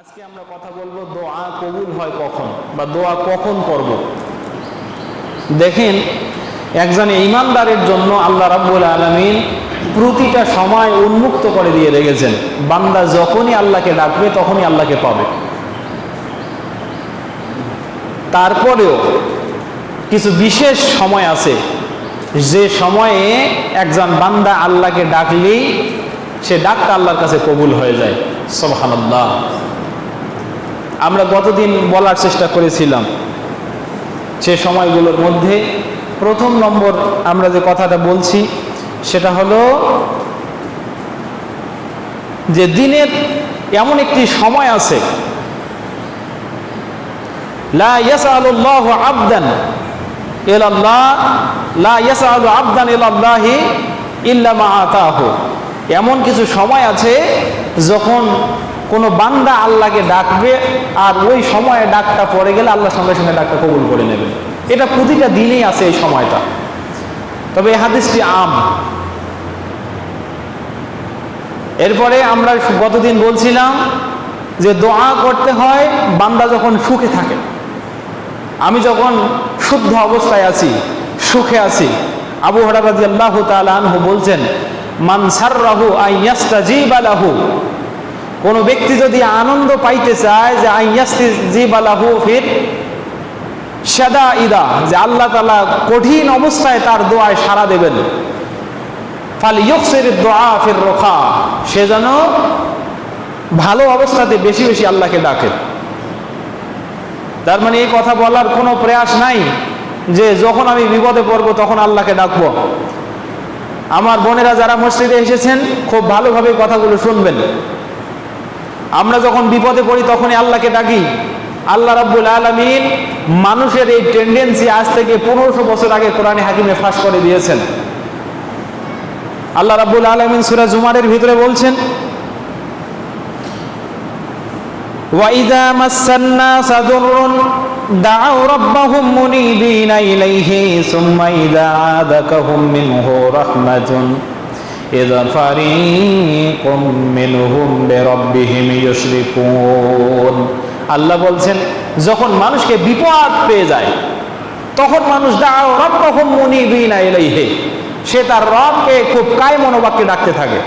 আজকে আমরা কথা বলব দোয়া কবুল হয় কখন বা দোয়া কখন করব। দেখেন, একজন ইমানদারের জন্য আল্লাহ রাব্বুল আলামিন প্রতিটা সময় উন্মুক্ত করে দিয়ে রেখেছেন। বান্দা যখনই আল্লাহকে ডাকবে, তখনই আল্লাহকে পাবে। তারপরেও কিছু বিশেষ সময় আছে, যে সময়ে একজন বান্দা আল্লাহকে ডাকলেই সে ডাকটা আল্লাহর কাছে কবুল হয়ে যায়। সুবহানাল্লাহ। আমরা গতদিন বলার চেষ্টা করেছিলাম। সে সময়গুলোর মধ্যে প্রথম নম্বর আমরা যে কথাটা বলছি, সেটা হলো যে দিনের এমন একটি সময় আছে, লা ইয়াসআলুল্লাহু আবদান ইলাল্লাহ, লা ইয়াসআলু আবদান ইলাল্লাহি ইল্লা মা আতাহু। এমন কিছু সময় আছে যখন কোনো বান্দা আল্লাহকে ডাকবে আর ওই সময়ে ডাকটা পড়ে গেলে আল্লাহ সঙ্গে সঙ্গে ডাকটা কবুল করে নেবে। এটা প্রতিটা দিনেই আছে এই সময়টা। তবে এই হাদিসটি আম। এরপরে আমরা গতদিন বলছিলাম যে দোয়া করতে হয় বান্দা যখন সুখে থাকে। আমি যখন শুদ্ধ অবস্থায় আছি, সুখে আছি, আবু হরাবাদি আল্লাহ তালহু বলছেন মানসার রাহু আইয়াস্তাজিব আলাহু কোনো ব্যক্তি যদি আনন্দ পাইতে চায় যে সাদা ইদা, যে আল্লাহ তালা কঠিন অবস্থায় তার দোয়ায় সাড়া দেবেন। ফাল ইয়কসের দোয়া ফির রোখা, সে যেন ভালো অবস্থাতে বেশি বেশি আল্লাহকে ডাকে। তার মানে এই কথা বলার কোনো প্রয়াস নাই যে যখন আমি বিপদে পড়ব তখন আল্লাহকে ডাকবো। আমার বোনেরা যারা মসজিদে এসেছেন, খুব ভালোভাবে কথাগুলো শুনবেন। আমরা যখন বিপদে পড়ি তখনই আল্লাহকে ডাকি আল্লাহ রাব্বুল আলমিন মানুষের এই টেন্ডেন্সি আজ থেকে পনেরোশো বছর আগে কোরআনে হাকিমে ফাঁস করে দিয়েছেন আল্লাহ রাব্বুল আলমিন সুরা জুমারের ভিতরে বলছেন وإذا مس الناس ضر دعوا ربهم منيبين إليه ثم إذا عاذكهم منه رحمة إذا فريق منهم بربهم يشركون আল্লাহ বলছেন যখন মানুষকে বিপদ পেয়ে যায় তখন মানুষ দাও রব্বাহুম মুনিবিনা ইলাইহি সে তার রবকে খুব কায় মনোবাক্যে ডাকতে থাকে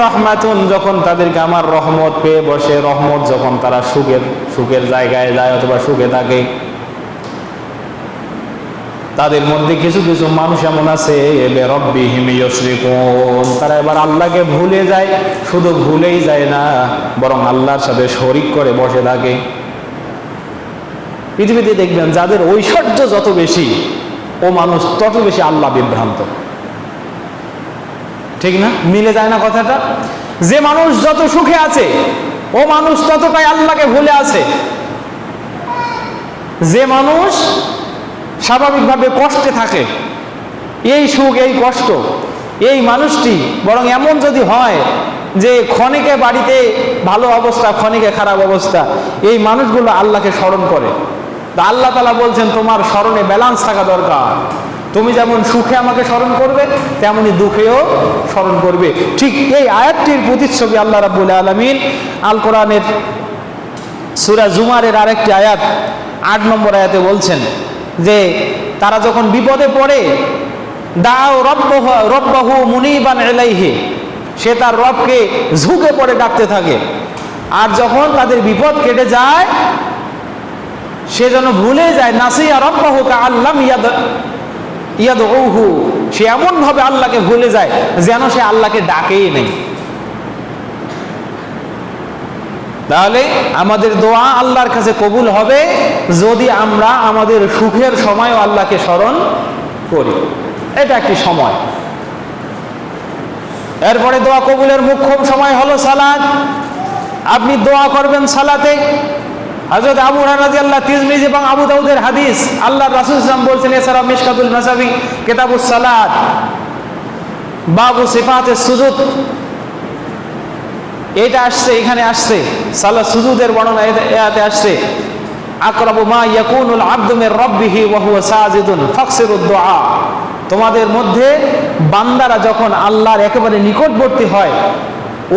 রহমাতুন যখন তাদেরকে আমার রহমত পেয়ে বসে রহমত যখন তারা সুখের সুখের জায়গায় যায় অথবা সুখে থাকে তাদের মধ্যে কিছু কিছু মানুষ এমন আছে তারা এবার আল্লাহকে ভুলে যায়, শুধু ভুলেই যায় না, বরং আল্লাহর সাথে শরিক করে বসে থাকে। পৃথিবীতে দেখবেন যাদের ঐশ্বর্য যত বেশি, ও মানুষ তত বেশি আল্লাহ বিভ্রান্ত। ঠিক না? মিলে যায় না কথাটা? যে মানুষ যত সুখে আছে, ও মানুষ ততটাই আল্লাহকে ভুলে আছে। যে মানুষ স্বাভাবিকভাবে কষ্টে থাকে। এই সুখ, এই কষ্ট, এই মানুষটি বরং এমন যদি হয় যে ক্ষণিকে বাড়িতে ভালো অবস্থা ক্ষণিকে খারাপ অবস্থা, এই মানুষগুলো আল্লাহকে স্মরণ করে। তা আল্লাহ তালা বলছেন, তোমার স্মরণে ব্যালান্স থাকা দরকার। তুমি যেমন সুখে আমাকে স্মরণ করবে, তেমনি দুঃখেও স্মরণ করবে। ঠিক এই আয়াতটির প্রতিচ্ছবি আল্লাহ রাবুল আলমিন আল কোরআনের সুরা জুমারের আরেকটি আয়াত আট নম্বর আয়াতে বলছেন যে তারা যখন বিপদে পড়ে, দাও রব্বহ মুনিবান এলাইহে সে তার রবকে ঝুঁকে পড়ে ডাকতে থাকে। আর যখন তাদের বিপদ কেটে যায়, সে যেন ভুলে যায়, নাসিয়া রব্বাহু কা আল্লাম ইয়াদ ইয়াদ সে এমনভাবে আল্লাহকে ভুলে যায় যেন সে আল্লাহকে ডাকেই নেই। তাহলে আমাদের দোয়া আল্লাহর কাছে কবুল হবে যদি আমরা আমাদের সুখের সময়ও আল্লাহকে স্মরণ করি। এটা একটি সময়? এরপরে দোয়া কবুলের মুখ্য সময় হলো সালাদ আপনি দোয়া করবেন সালাতে। হজরত আবু রাজি আল্লাহ তিজমিজ এবং আবু দাউদের হাদিস। আল্লাহ রাসুল ইসলাম বলছেন এছাড়া মিশকাতুল মাসাবি কেতাবুস সালাদ বাবু সিফাতে সুজুদ। এটা আসছে, এখানে আসছে। সালা সুজুদের বর্ণনা এতে আসছে। আকরাবু মা ইয়াকুনুল আবদু মির রাব্বিহি ওয়া হুয়া সাজিদুন ফাকসিরুদ দুআ তোমাদের মধ্যে বান্দারা যখন আল্লাহর একেবারে নিকটবর্তী হয়,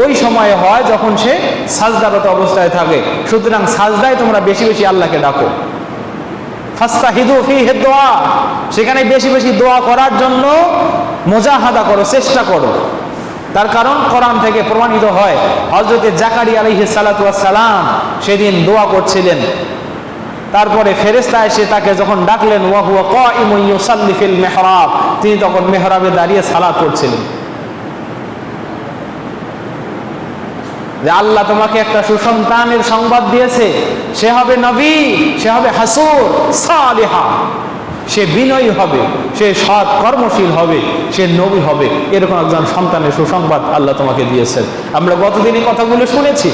ওই সময়ে হয় যখন সে সাজদারত অবস্থায় থাকে। সুতরাং সাজদায় তোমরা বেশি বেশি আল্লাহকে ডাকো। ফাস্তা হিদু ফি দোয়া। সেখানে বেশি বেশি দোয়া করার জন্য মোজাহাদা করো, চেষ্টা করো। তার কারণ কোরআন থেকে প্রমাণিত হয়। হজরতে জাকারি আলহি সালাম সেদিন দোয়া করছিলেন। তারপরে ফেরেস্তা এসে তাকে যখন ডাকলেন মেহরাব তিনি তখন মেহরাবে দাঁড়িয়ে সালাত করছিলেন যে আল্লাহ তোমাকে একটা সুসন্তানের সংবাদ দিয়েছে, সে হবে নবী, সে হবে হাসুর, সালেহা। সে বিনয়ী হবে, সে সৎ কর্মশীল হবে, সে নবী হবে। এরকম একজন সন্তানের সুসংবাদ আল্লাহ তোমাকে দিয়েছেন। আমরা গতদিনই কথাগুলো শুনেছি।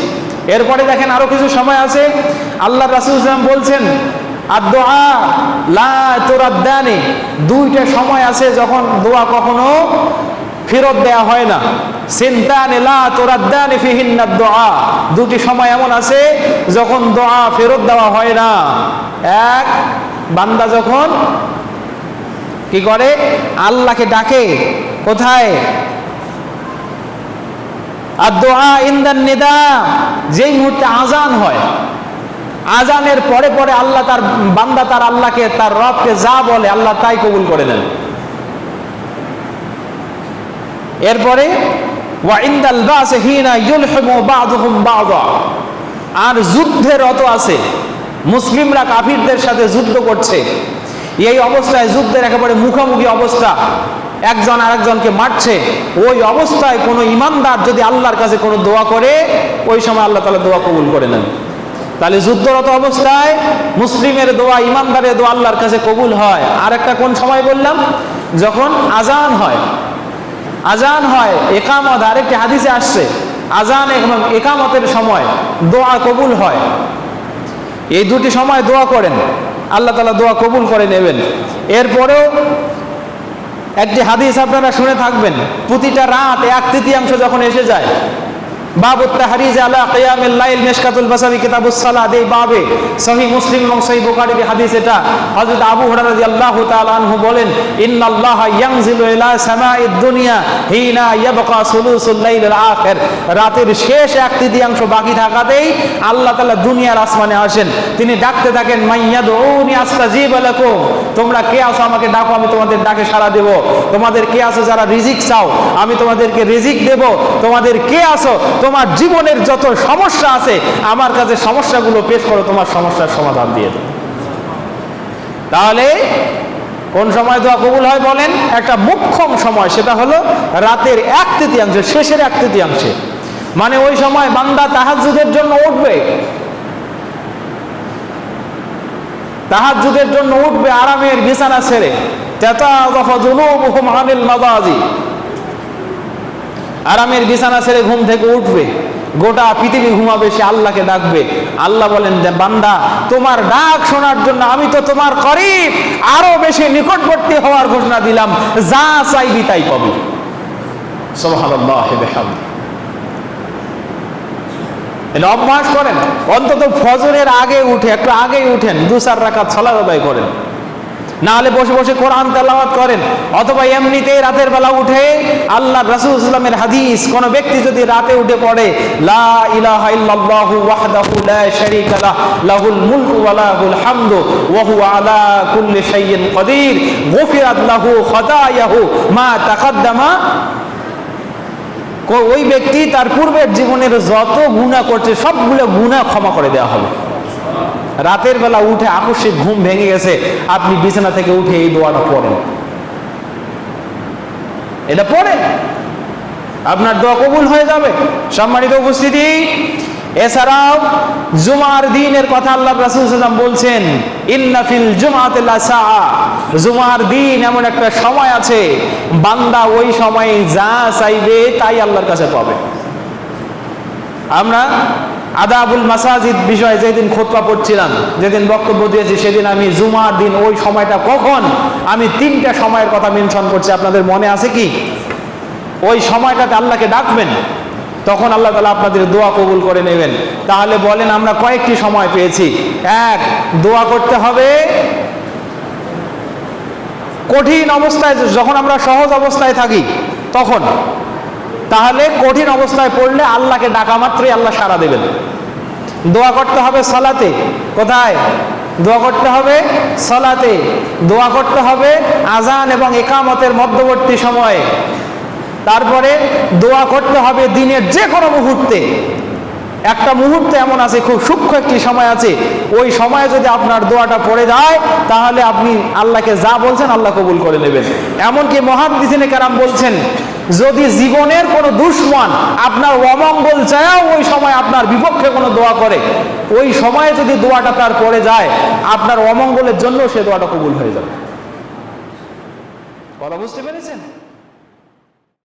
এরপরে দেখেন আরও কিছু সময় আছে। আল্লাহ রাসুল ইসলাম বলছেন দুইটা সময় আছে যখন দোয়া কখনো ফেরত দেয়া হয় না। দুটি সময় এমন আছে যখন দোয়া ফেরত দেওয়া হয় না। এক বান্দা যখন কি করে? আল্লাহকে ডাকে, কোথায়? আর যেই মুহূর্তে আজান হয় আজানের পরে পরে আল্লাহ তার বান্দা তার আল্লাহকে, তার রবকে যা বলে, আল্লাহ তাই কবুল করে নেন। এরপরে আর যুদ্ধে রত আছে। মুসলিমরা কাফিরদের সাথে যুদ্ধ করছে। এই অবস্থায় যুদ্ধের একেবারে মুখোমুখি অবস্থা। একজন আরেকজনকে মারছে। ওই অবস্থায় কোনো ইমানদার যদি আল্লাহর কাছে কোনো দোয়া করে, ওই সময় আল্লাহ তালা দোয়া কবুল করে নেন। তাহলে যুদ্ধরত অবস্থায় মুসলিমের দোয়া, ইমানদারের দোয়া আল্লাহর কাছে কবুল হয়। আর একটা কোন সময় বললাম? যখন আজান হয়। আজান হয়, একামত, আরেকটি হাদিসে আসছে। আজান এবং একামতের সময় দোয়া কবুল হয়। এই দুটি সময় দোয়া করেন। আল্লাহ তালা দোয়া কবুল করে নেবেন। এরপরেও একটি হাদিস আপনারা শুনে থাকবেন। প্রতিটা রাত এক তৃতীয়াংশ যখন এসে যায় বাবু তাহারিজ আলা কিয়ামিল লাইল মিশকাতুল বাসারি কিতাবুস সালাত, এই বাবে সহি মুসলিম এবং সহি বুখারীর হাদিস এটা। হযরত আবু হুরায়রা রাদিয়াল্লাহু তাআলা আনহু বলেন, ইন্নাল্লাহা ইয়ানজিলু ইলা সামাইদ দুনিয়া হিনা ইয়াবকা সুলুসুল লাইলিল আখির। রাতের শেষ এক তৃতীয়াংশ বাকি থাকাতেই আল্লাহ তাআলা দুনিয়ার আসমানে আসেন। তিনি ডাকতে থাকেন মাইয়াদউনি আস্তাজিব লাকুম। তোমরা কে আছো আমাকে ডাকো, আমি তোমাদের ডাকে সাড়া দেব। তোমাদের কে আছো যারা রিজিক চাও, আমি তোমাদেরকে রিজিক দেব। তোমাদের কে আছো তোমার জীবনের যত সমস্যা আছে, আমার কাছে সমস্যাগুলো পেশ করো, তোমার সমস্যার সমাধান দিয়ে দেবো। তাহলে, কোন সময় দোয়া কবুল হয় বলেন? একটা মুখ্যম সময়, সেটা হলো রাতের এক তৃতীয়াংশে, শেষের এক তৃতীয়াংশে। মানে ওই সময় বান্দা তাহাজুদের জন্য উঠবে। তাহাজুদের জন্য উঠবে আরামের বিছানা ছেড়ে। তেতা দফা জুনুবুহুম আনিল মাদাজি। আরামের বিছানা ছেড়ে ঘুম থেকে উঠবে। গোটা পৃথিবী ঘুমাবে, সে আল্লাহকে ডাকবে। আল্লাহ বলেন যে বান্দা, তোমার ডাক শোনার জন্য আমি তো তোমার করিব। আরও বেশি নিকটবর্তী হওয়ার ঘোষণা দিলাম। যা চাইবি তাই পাবি। এটা অভ্যাস করেন। অন্তত ফজরের আগে উঠে, একটু আগেই উঠেন। দু চার রাকাত ছলা করেন। না হলে বসে বসে কোরআন তেলাওয়াত করেন। অথবা এমনিতে রাতের বেলা উঠে আল্লাহ রাসূল ইসলামের হাদিস, কোন ব্যক্তি যদি রাতে উঠে পড়ে, লা ইলাহা ইল্লাল্লাহু ওয়াহদাহু লা শারীকা লাহ, লাহুল ওয়া লাহুল ওয়া হুয়া আলা কুল্লি শাইইন কদির, গুফিরাত লাহু খাতায়াহু মা তাকাদ্দামা। ওই ব্যক্তি তার পূর্বের জীবনের যত গুনাহ করছে, সবগুলো গুনাহ ক্ষমা করে দেওয়া হবে। রাতের বেলা উঠে আকস্মিক ঘুম ভেঙে গেছে। আপনি বিছানা থেকে উঠে এই দোয়াটা পড়েন। এটা পড়েন। আপনার দোয়া কবুল হয়ে যাবে। সম্মানিত উপস্থিতি, এছাড়াও জুমার দিনের কথা আল্লাহ রাসূল সাল্লাম বলছেন ইন্নাফিল জুমার দিন এমন একটা সময় আছে, বান্দা ওই সময়ে যা চাইবে তাই আল্লাহর কাছে পাবে। আমরা আদাবুল মাসাজিদ বিষয়ে যেদিন খোতবা পড়ছিলাম, যেদিন বক্তব্য দিয়েছি, সেদিন আমি জুমার দিন, ওই সময়টা কখন আমি তিনটা সময়ের কথা মেনশন করছি, আপনাদের মনে আছে কি? ওই সময়টাতে আল্লাহকে ডাকবেন, তখন আল্লাহ তালা আপনাদের দোয়া কবুল করে নেবেন। তাহলে বলেন আমরা কয়েকটি সময় পেয়েছি। এক, দোয়া করতে হবে কঠিন অবস্থায়, যখন আমরা সহজ অবস্থায় থাকি, তখন। তাহলে কঠিন অবস্থায় পড়লে আল্লাহকে ডাকা মাত্রই আল্লাহ সারা দেবেন। দোয়া করতে হবে সলাতে। কোথায়? দোয়া করতে হবে সলাতে। দোয়া করতে হবে আজান এবং একামতের মধ্যবর্তী সময়ে। তারপরে দোয়া করতে হবে দিনের যে কোনো মুহূর্তে। একটা মুহূর্তে এমন আছে, খুব সূক্ষ্ম একটি সময় আছে। ওই সময়ে যদি আপনার দোয়াটা পড়ে যায়, তাহলে আপনি আল্লাহকে যা বলছেন আল্লাহ কবুল করে নেবেন। এমনকি মহাদিসিনে কারাম বলছেন, যদি জীবনের কোনো দুশ্মন আপনার অমঙ্গল চায়াও ওই সময় আপনার বিপক্ষে কোনো দোয়া করে। ওই সময়ে যদি দোয়াটা তার পড়ে যায়, আপনার অমঙ্গলের জন্য সে দোয়াটা কবুল হয়ে যাবে। বলা, বুঝতে পেরেছেন?